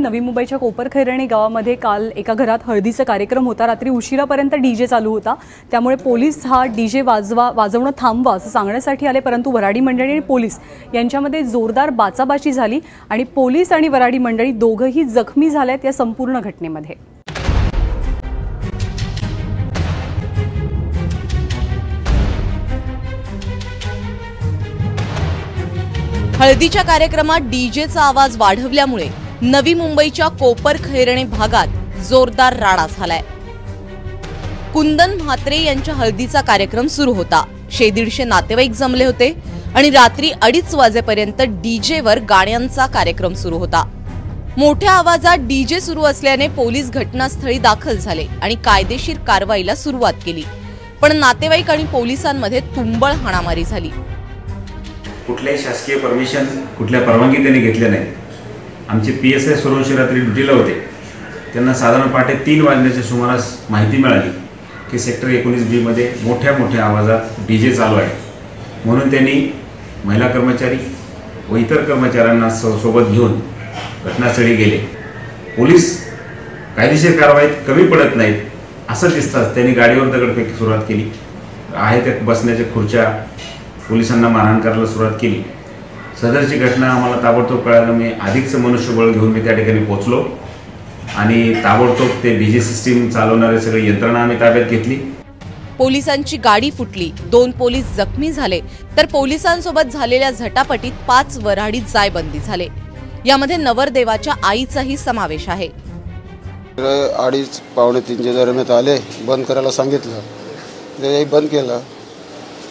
नवी मुंबईच्या कोपरखैरणी गावामध्ये काल एका घरात हळदीचा कार्यक्रम होता. रात्री उशिरापर्यंत डीजे चालू होता. त्यामुळे पोलीस हा डीजे वाजवा वाजवणं थांबवा असं सांगण्यासाठी आले परंतु वराडी मंडळी आणि पोलीस यांच्यामध्ये जोरदार बाचाबाची झाली आणि पोलीस आणि वराडी मंडळी दोघंही जखमी झाल्यात या संपूर्ण घटनेमध्ये. हळदीच्या कार्यक्रमात डीजेचा आवाज वाढवल्यामुळे नवी मुंबईच्या कोपर खैरणे भागात जोरदार राडा झालाय. कुंदन म्हात्रे यांच्या हळदीचा कार्यक्रम सुरू होता. शे दीडशे नातेवाईक जमले होते आणि रात्री अडीच वाजेपर्यंत डीजेवर गाण्यांचा कार्यक्रम सुरू होता. मोठ्या आवाजात डीजे सुरू असल्याने पोलीस घटनास्थळी दाखल झाले आणि कायदेशीर कारवाईला सुरुवात केली. पण नातेवाईक आणि पोलिसांमध्ये तुंबळ हाणामारी झाली. कुठल्याही शासकीय परमिशन कुठल्या परवानगी त्यांनी घेतल्या नाही आमचे पी एस आय सुरवंशी रात्री ड्युटीला होते. त्यांना साधारण पहाटे तीन वाजण्याच्या सुमारास माहिती मिळाली की सेक्टर एकोणीस बीमध्ये मोठ्या मोठ्या आवाजात डी जे चालू आहे. म्हणून त्यांनी महिला कर्मचारी व इतर कर्मचाऱ्यांना सोबत घेऊन घटनास्थळी गेले. पोलीस कायदेशीर कारवाईत कमी पडत नाहीत असं दिसताच त्यांनी गाडीवर दगडफेक सुरुवात केली. आहे त्या बसण्याच्या खुर्च्या पोलिसांना मारहाण करायला सुरुवात केली. सदरची घटना आम्हाला ताबडतोब कळालं. मी अधिकचं मनुष्यबळ घेऊन मी त्या ठिकाणी पोहोचलो. आणि ताबडतोब ते डी जे सिस्टीम चालवणारे सगळे यंत्रणा आम्ही ताब्यात घेतली. पोलिसांची गाडी फुटली. दोन पोलीस जखमी झाले. तर पोलिसांसोबत झालेल्या झटापटीत पाच वऱ्हाडी जायबंदी झाले. यामध्ये नवरदेवाच्या आईचाही समावेश आहे. तर अडीच पावणे तीनच्या दरम्यान आले बंद करायला सांगितलं. ते बंद केलं.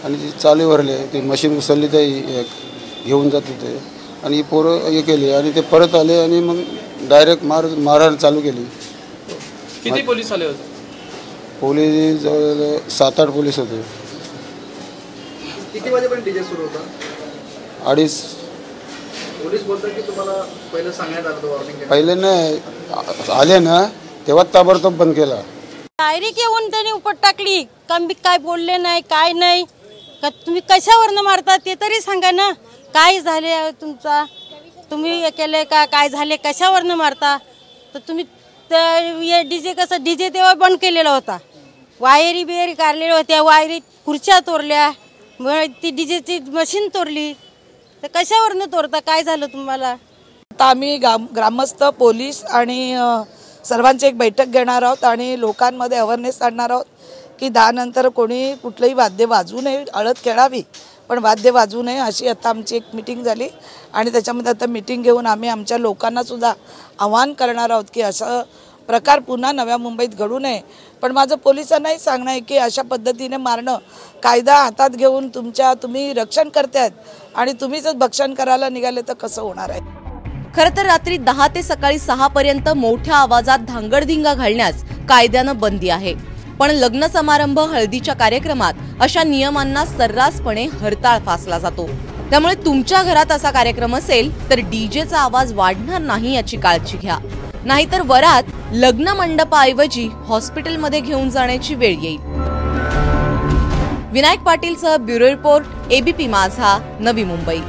आणि चालू भरले ते मशीन उचलली ते एक घेऊन जात होते आणि ही पोरं हे केली आणि ते परत आले आणि मग डायरेक्ट मार मारहाण चालू केली. किती पोलीस आले होते? पोलीस जवळ सात आठ पोलीस होते. किती वाजेपर्यंत डीजे सुरू होता? अडीच. पोलीस बोलतात की तुम्हाला पहिलं सांगण्यात आलं होतं वॉर्निंग पहिले नाही. आले ना तेव्हा ताबडतोब बंद केला. डायरेक्ट येऊन त्यांनी उपट टाकली. कमी काय बोलले नाही काय नाही. का तुम्ही कशावरनं मारता ते तरी सांगा ना. काय झाले तुमचा? तुम्ही हे केले का? काय झाले? कशावरनं मारता? तर तुम्ही डी जे कसं? डी जे तेव्हा बंद केलेला होता. वायरी बियरी काढलेल्या होत्या. वायरी खुर्च्या तोरल्या. मग ती डी जेची मशीन तोरली. तर कशावरनं तोरता? काय झालं तुम्हाला? आता आम्ही ग्राम ग्रामस्थ पोलीस आणि सर्वांची एक बैठक घेणार आहोत आणि लोकांमध्ये अवेअरनेस आणणार आहोत की दहानंतर कोणी कुठलंही वाद्य वाजवू नये हळद खेळावी. पण वाद्य वाजू नये अशी आता आमची एक मिटिंग झाली. आणि त्याच्यामध्ये आता मिटिंग घेऊन आम्ही आमच्या लोकांनासुद्धा आव्हान आवाहन करणार आहोत की असं प्रकार पुन्हा नव्या मुंबईत घडू नये. पण माझं पोलिसांनाही सांगणं आहे की अशा पद्धतीने मारणं कायदा हातात घेऊन तुमच्या तुम्ही रक्षण करतायत आणि तुम्ही जर भक्षण करायला निघाले तर कसं होणार आहे? खरं तर रात्री दहा ते सकाळी सहा पर्यंत मोठ्या आवाजात धांगडधिंगा घालण्यास कायद्यानं बंदी आहे. पण लग्न समारंभ हळदीच्या कार्यक्रमात अशा नियमांना सर्रासपणे हरताळ फासला जातो. त्यामुळे तुमच्या घरात असा कार्यक्रम असेल तर डीजेचा आवाज वाढणार नाही याची काळजी घ्या. नाहीतर वरात लग्न मंडपाऐवजी हॉस्पिटलमध्ये घेऊन जाण्याची वेळ येईल. Vinayak पाटीलसह bureau report ABP Majha Navi Mumbai.